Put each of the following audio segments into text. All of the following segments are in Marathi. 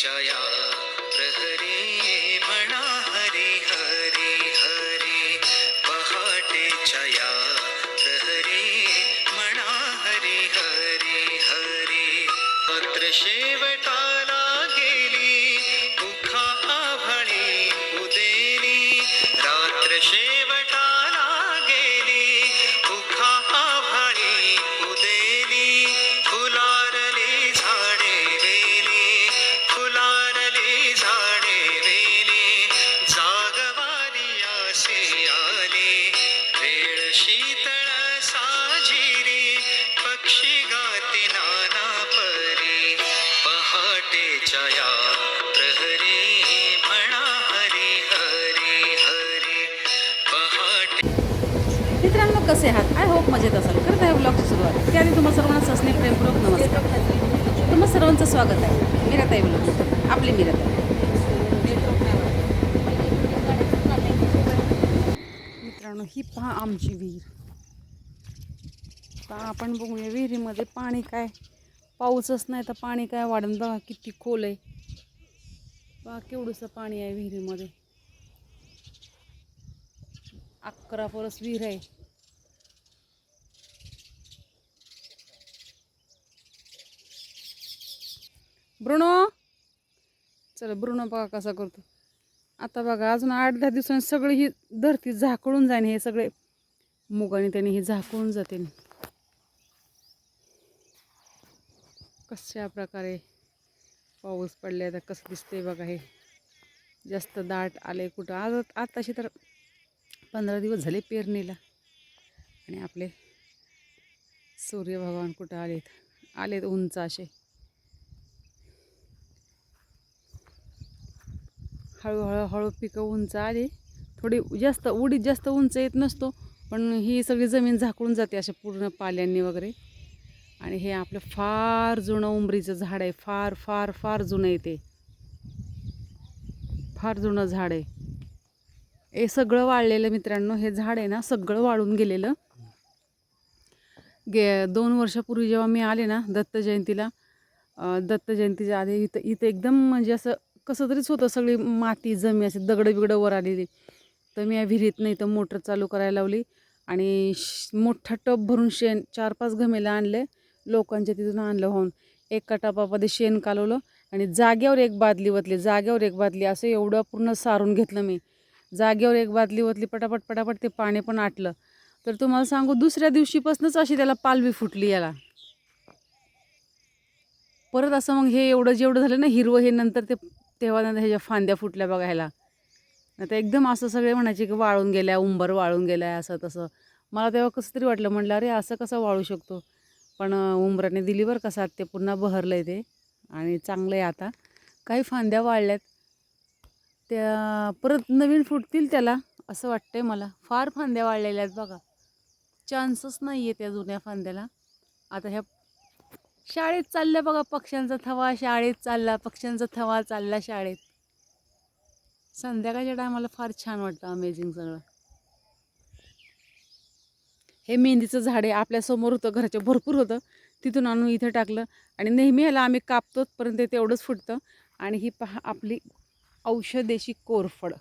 पहाटेच्या या प्रहरी म्हणा हरी हरी हरी पहाटेच्या या प्रहरी म्हणा हरी हरी हरी। पत्र शेवटाला प्रहरी म्हणा हरी हरी हरी पहाटे। मित्रांनो कसे आहात? आय होप मजेत असाल. करत आहे ब्लॉगची सुरुवात. त्याने तुम्हा सर्वांना ससने प्रेमपूर्वक नमस्कार. तुम्हा सर्वांचं स्वागत आहे. मीराताई ब्लॉग आपली मीराताई. मित्रांनो ही पहा आमची विहीर. पहा आपण बघूया विहिरीमध्ये पाणी काय पाऊसच नाही तर पाणी काय वाढून? बघा किती खोल आहे. बघा केवढंसं पाणी आहे विहिरीमध्ये. अकरा परस विहीर आहे. ब्रुणो चला ब्रुणो बघा कसा करतो. आता बघा अजून आठ दहा दिवसांनी सगळी ही धरती झाकळून जाईन हे सगळे मुगाने त्याने हे झाकळून जाते कशा प्रकारे पाऊस पडले आता कसं दिसते बघा हे. जास्त दाट आले कुठं. आज आताशी तर पंधरा दिवस झाले पेरणीला. आणि आपले सूर्य भगवान कुठं आलेत? आलेत उंच असे. हळूहळू हळू पिकं उंच आली. थोडी जास्त उडीत जास्त उंच येत नसतो पण ही सगळी जमीन झाकळून जाते अशा पूर्ण पाल्यांनी वगैरे. आणि हे आपलं फार जुनं उंबरीचं झाड आहे. फार फार फार जुनं आहे ते. फार जुनं झाड आहे. हे सगळं वाळलेलं मित्रांनो हे झाड आहे ना सगळं वाळून गेलेलं. गे दोन वर्षापूर्वी जेव्हा मी आले ना दत्त जयंतीला दत्त जयंतीच्या आधी इथं इथं एकदम म्हणजे असं कसं तरीच होतं सगळी माती जमी असे दगडं बिगडं वर आलेली. तर मी या विहिरीत नाही तर मोटर चालू करायला लावली आणि श- मोठा टप भरून शेण चार पाच घमेला आणले. लोकांच्या तिथून आणलं होऊन. एका टपामध्ये शेण कालवलं आणि जाग्यावर एक बादली वतली जाग्यावर एक बादली. असं एवढं पूर्ण सारून घेतलं मी. जागेवर एक बादली ओतली पटापट पटापट ते पाणी पण आटलं. तर तुम्हाला सांगू दुसऱ्या दिवशीपासूनच अशी त्याला पालवी फुटली याला. परत असं मग हे एवढं जेवढं झालं ना हिरवं हे नंतर ते तेव्हा नंतर ह्याच्या फांद्या फुटल्या बघायला आता एकदम असं सगळे म्हणायचे की वाळून गेल्या उंबर वाळून गेल्या असं तसं. मला तेव्हा कसं तरी वाटलं म्हटलं अरे असं कसं वाळू शकतो? पण उंबराने दिली बरं का साथ ते पुन्हा बहरलं आहे ते आणि चांगलं आहे आता. काही फांद्या वाळल्यात. त्या परत नवीन फुटतील त्याला असं वाटतंय मला. फार फांद्या वाळलेल्या आहेत बघा. चान्सच नाही आहे त्या जुन्या फांद्याला. आता ह्या शाळेत चालल्या बघा पक्ष्यांचा थवा शाळेत चालला पक्ष्यांचा थवा चालला शाळेत. संध्याकाळच्या टायमाला फार छान वाटतं अमेझिंग सगळं. हे मेहंदीचं झाड आहे आपल्यासमोर होतं घराच्या भरपूर होतं. तिथून आणून इथं टाकलं आणि नेहमी ह्याला आम्ही कापतो परंतु ते तेवढंच फुटतं. आणि ही पहा आपली औषधेशी कोरफड.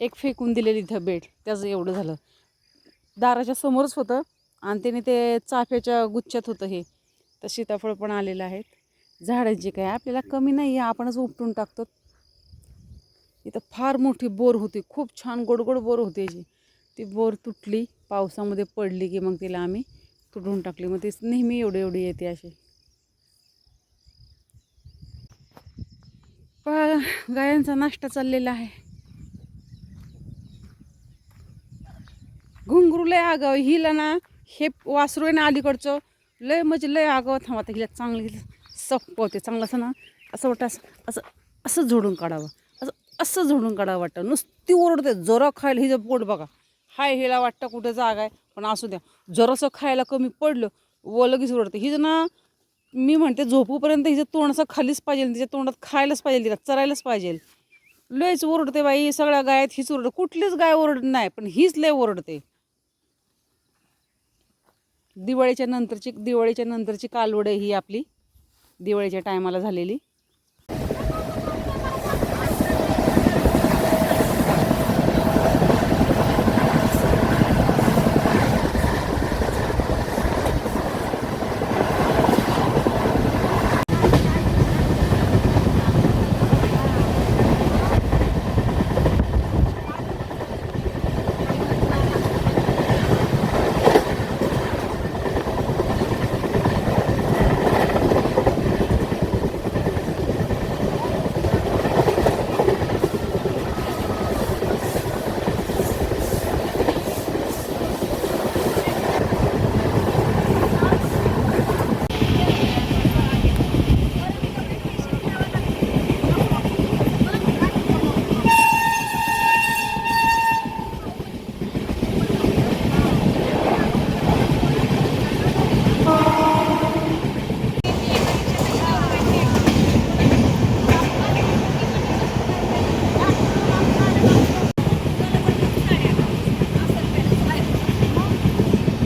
एक फेकून दिलेली इथं बेड त्याचं एवढं झालं. दाराच्या समोरच होतं आणि त्याने ते चाफ्याच्या गुच्छात होतं हे. तर सीताफळ पण आलेलं आहेत झाडांची काय आपल्याला कमी नाही आहे आपणच उपटून टाकतो इथं फार मोठी बोर होती खूप छान गोडगोड बोर होती याची. ती बोर तुटली पावसामध्ये पडली की मग तिला आम्ही तुटून टाकली. मग ती नेहमी एवढी एवढी येते अशी. पहा गायांचा नाश्ता चाललेला आहे. घुंगरू लय आगाव. हिला ना हे वासरू आहे ना अलीकडचं लय म्हणजे लय आगाव. थांबा आता हिला चांगलं सपवते. चांगलं असं ना असं वाटतं असं असं असं झोडून काढावं. असं असं झोडून काढावं वाटतं. नुसती ओरडते जरा खायला हिचं पोट बघा. हाय हिला वाटतं कुठं जागा आहे पण असू द्या. जरासं खायला कमी पडलं व लगेच ओरडते हिचं ना मी म्हणते झोपूपर्यंत हिचं तोंड असं खालीच पाहिजे तिच्या तोंडात खायलाच पाहिजे तिला चरायलाच पाहिजे. लयच ओरडते बाई सगळ्या गायात हीच ओरडते. कुठलीच गाय ओरड नाही पण हीच लय ओरडते. दिवाळीच्या नंतरची दिवाळीच्या नंतरची कालवड ही आपली दिवाळीच्या टायमाला झालेली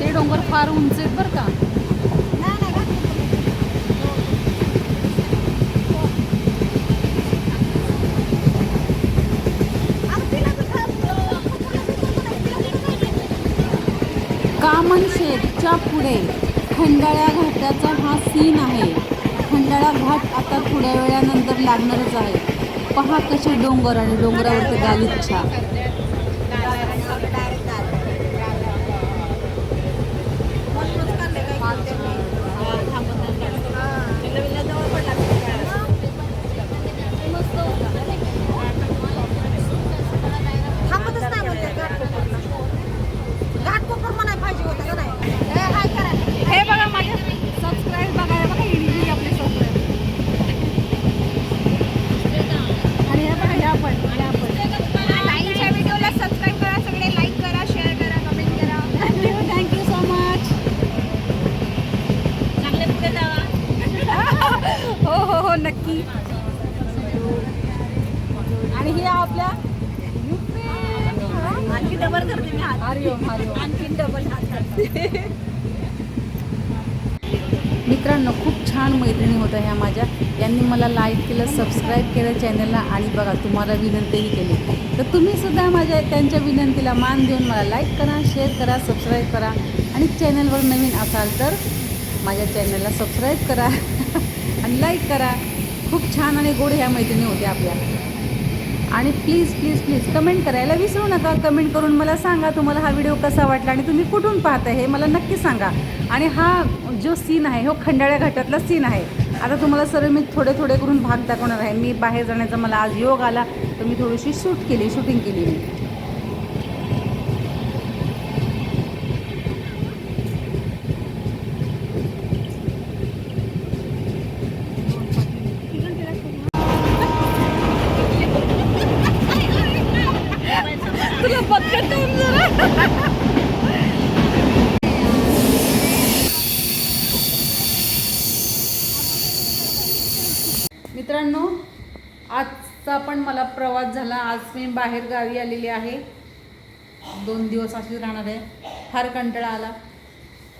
ते डोंगर फार उंच आहेत बरं का कामन इकडे खंडाळ्या घाटाचा हा सीन आहे. खंडाळा घाट आता थोड्या वेळानंतर लागणारच आहे. पहा कसे डोंगर आणि डोंगरावरती गालिच्छा आणखी डबल करते मी हात. हरिओम हरिओम आणखी डबल हात करते. मित्रांनो खूप छान मैत्रिणी होत्या ह्या माझ्या. यांनी मला लाईक केलं सबस्क्राईब केलं चॅनलला आणि बघा तुम्हाला विनंतीही केली. तर तुम्ही सुद्धा माझ्या त्यांच्या विनंतीला मान देऊन मला लाईक करा शेअर करा सबस्क्राईब करा. आणि चॅनलवर नवीन असाल तर माझ्या चॅनलला सबस्क्राईब करा आणि लाईक करा. खूप छान आणि गोड ह्या मैत्रिणी होत्या आपल्या. आणि प्लीज प्लीज प्लीज कमेंट करायला विसरू नका. कमेंट करून मला सांगा तुम्हाला हा व्हिडिओ कसा वाटला आणि तुम्ही कुठून पाहता हे मला नक्की सांगा. आणि हा जो सीन आहे हो खंडाळ्या घाटातला सीन आहे. आता तुम्हाला सर्व मी थोडे थोडे करून भाग दाखवणार आहे? मी बाहेर जाण्याचा मला आज योग आला तर मी थोडीशी शूट केली शूटिंग केली मी तुला पटकन जरा मित्रांनो आजचा पण मला प्रवास झाला. आज मी बाहेर गावी आलेली आहे. दोन दिवस अशीच राहणार आहे. फार कंटाळा आला.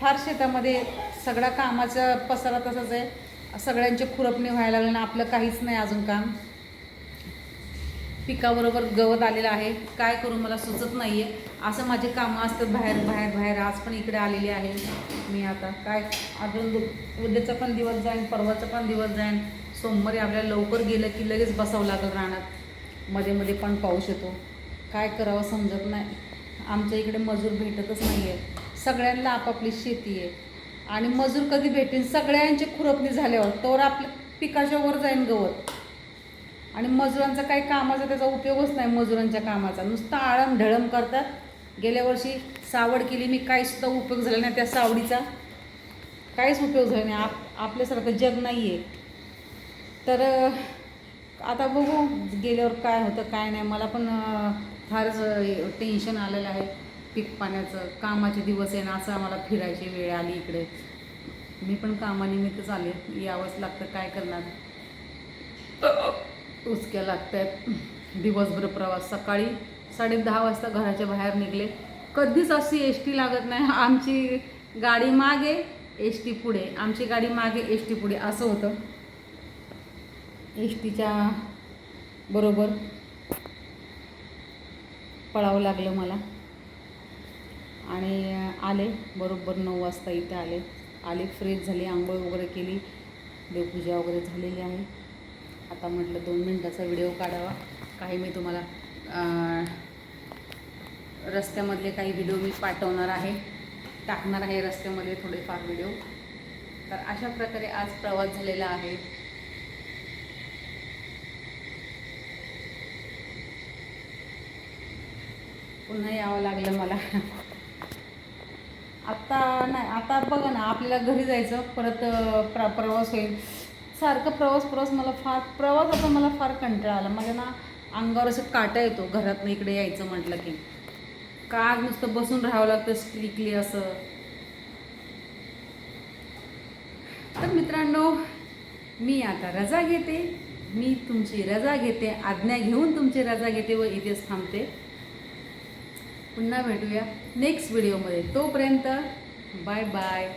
फार शेतामध्ये सगळा कामाचा पसारा तसाच आहे. सगळ्यांचे खुरपणे व्हायला लागले आणि आपलं काहीच नाही अजून काम. पिकाबरोबर गवत आलेलं आहे. काय करू मला सुचत नाही आहे असं माझे कामं असतात बाहेर बाहेर बाहेर. आज पण इकडे आलेली आहे मी आता. काय? अजून उद्याचा पण दिवस जाईन परवाचा पण दिवस जाईन. सोमवारी आपल्याला लवकर गेलं की लगेच बसावं लागेल रानात. मध्ये मध्ये पण पाऊस येतो. काय करावं समजत नाही. आमच्या इकडे मजूर भेटतच नाही आहे सगळ्यांना आपापली शेती आहे. आणि मजूर कधी भेटेल सगळ्यांची खुरपणी झाल्यावर. तर आपल्या पिकाच्या वर जाईन गवत. आणि मजुरांचा काही कामाचा त्याचा उपयोगच नाही मजुरांच्या कामाचा. नुसतं आळम ढळम करतात. गेल्या वर्षी सावड केली मी काहीसुद्धा उपयोग झाला नाही त्या सावडीचा. काहीच उपयोग झाला नाही. आप आपल्यासारखं जग नाही आहे तर आता बघू गेल्यावर काय होतं काय नाही. मला पण फारच टेन्शन आलेलं आहे. पीक पाण्याचं कामाचे दिवस आहे ना असं आम्हाला फिरायची वेळ आली इकडे. मी पण कामानिमित्तच आले यावंच लागतं काय करणार? उचक्या लागत आहेत दिवसभर प्रवास. सकाळी साडे दहा वाजता घराच्या बाहेर निघले. कधीच अशी एस टी लागत नाही. आमची गाडी मागे एस टी पुढे. आमची गाडी मागे एस टी पुढे. असं होतं. एस टीच्या बरोबर पळावं लागलं मला. आणि आले. बरोबर नऊ वाजता इथे आले. आले फ्रेश झाली आंघोळ वगैरे केली. देवपूजा वगैरे झालेली आहे. आता म्हटलं दोन मिनटाचा व्हिडिओ काढावा. काही मी तुम्हाला रस्त्यामधले काही व्हिडिओ मी पाठवणार आहे. टाकणार आहे रस्त्यामध्ये थोडेफार व्हिडिओ. तर अशा प्रकारे आज प्रवास झालेला आहे. पुन्हा यावं लागलं मला. आत्ता नाही आता बघा ना आपल्याला घरी जायचं परत प्रा प्र प्रवास होईल. सारखं प्रवास प्रवास मला फार प्रवास आता मला फार कंटाळा आला. माझ्या ना अंगावर असं काटा येतो घरातनं इकडे यायचं म्हटलं की. का नुसतं बसून राहावं लागतं स्ट्रिकली असं? तर मित्रांनो मी आता रजा घेते. मी तुमची रजा घेते. आज्ञा घेऊन तुमची रजा घेते व इथेच थांबते. पुन्हा भेटूया नेक्स्ट व्हिडिओमध्ये तोपर्यंत बाय बाय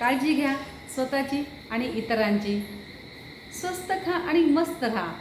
काळजी घ्या स्वतःची आणि इतरांची. स्वस्त खा आणि मस्त राहा.